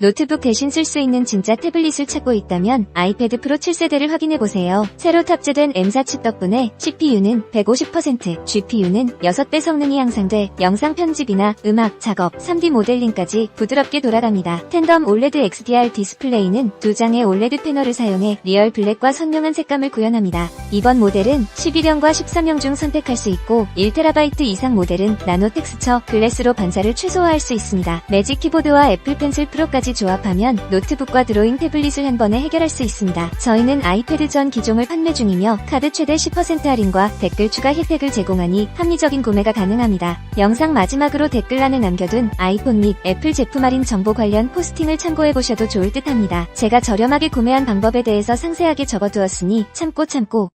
노트북 대신 쓸 수 있는 진짜 태블릿을 찾고 있다면 아이패드 프로 7세대를 확인해보세요. 새로 탑재된 M4 칩 덕분에 CPU는 150%, GPU는 6배 성능이 향상돼 영상 편집이나 음악, 작업, 3D 모델링까지 부드럽게 돌아갑니다. 텐덤 올레드 XDR 디스플레이는 두 장의 올레드 패널을 사용해 리얼 블랙과 선명한 색감을 구현합니다. 이번 모델은 11형과 13형 중 선택할 수 있고 1TB 이상 모델은 나노 텍스처 글래스로 반사를 최소화할 수 있습니다. 매직 키보드와 애플 펜슬 프로 까지 조합하면 노트북과 드로잉 태블릿을 한 번에 해결할 수 있습니다. 저희는 아이패드 전 기종을 판매 중이며 카드 최대 10% 할인과 댓글 추가 혜택을 제공하니 합리적인 구매가 가능합니다. 영상 마지막으로 댓글란에 남겨둔 아이폰 및 애플 제품 할인 정보 관련 포스팅을 참고해보셔도 좋을 듯 합니다. 제가 저렴하게 구매한 방법에 대해서 상세하게 적어두었으니 참고 참고